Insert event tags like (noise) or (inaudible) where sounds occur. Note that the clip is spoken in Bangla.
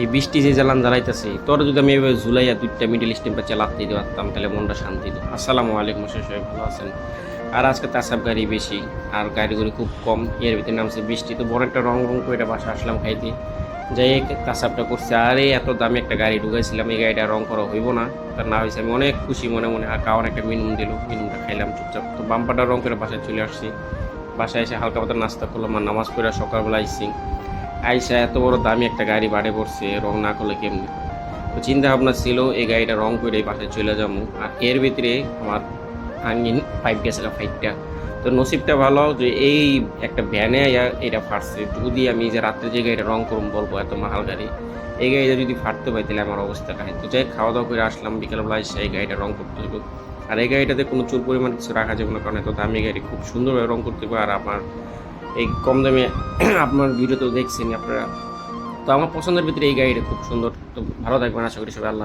এই বৃষ্টি যে জ্বালান জ্বালাইতেছে, তোর যদি আমি এভাবে ঝুলাইয়া দুইটা মিডিল স্টেম্পে চালাতে দিতে পারতাম, তাহলে মনটা শান্তি দিত। আসসালামু আলাইকুম, শেষ সবাই ভালো আছেন। আর আজকে তাসাব গাড়ি বেশি, আর গাড়িগুলি খুব কম, এর ভিতরে নামছে বৃষ্টি। তো বড় একটা রং রং করে এটা বাসা আসলাম খাইতে। যাই তাসাবটা করছে। আর, এত দামি একটা গাড়ি ঢুকাইছিলাম, এই গাড়িটা রং করা হইব না। তার না হয়েছে আমি অনেক খুশি মনে মনে, আর কাউন একটা মিনুম দিল মিনুমটা খাইলাম চুপচাপ। তো বাম্পারটা রং করে বাসায় চলে আসছি। বাসায় এসে হালকা পাতা নাস্তা করলাম, আর নামাজ পড়ে সকালবেলা আইসি আইসা এত বড় দামি একটা গাড়ি বাড়ে পড়ছে, রং না করলে কেমনি? তো চিন্তা ভাবনা ছিল, এই গাড়িটা রং করে বাসায় চলে যাব। আর এর ভিতরে আমার আঙ্গিন পাইপ গেছিল ফাইটটা তো নসিবটা ভালো যে এই একটা ভ্যানে এটা ফাটছে। যদি আমি যে রাত্রে যে গাড়িটা রং করুম বলব, এত মাহাল গাড়ি। এই গাড়িটা যদি ফাটতে পাই তাহলে আমার অবস্থা কাহিনী তো যাই খাওয়া দাওয়া করে আসলাম, বিকেলবেলা এসে এই গাড়িটা রং করতে হইব। আর এই গাড়িটাতে কোনো চুল পরিমাণ কিছু রাখা যাবে না, কারণ এত দামি গাড়ি, খুব সুন্দরভাবে রং করতে হবে আর আমার এই কম দামে (clears throat) আপনার ভিডিও তো দেখছেন আপনারা। তো আমার পছন্দের ভিতরে এই গাড়িটা খুব সুন্দর। তো ভালো থাকবেন, আশা করি সবাই আল্লাহ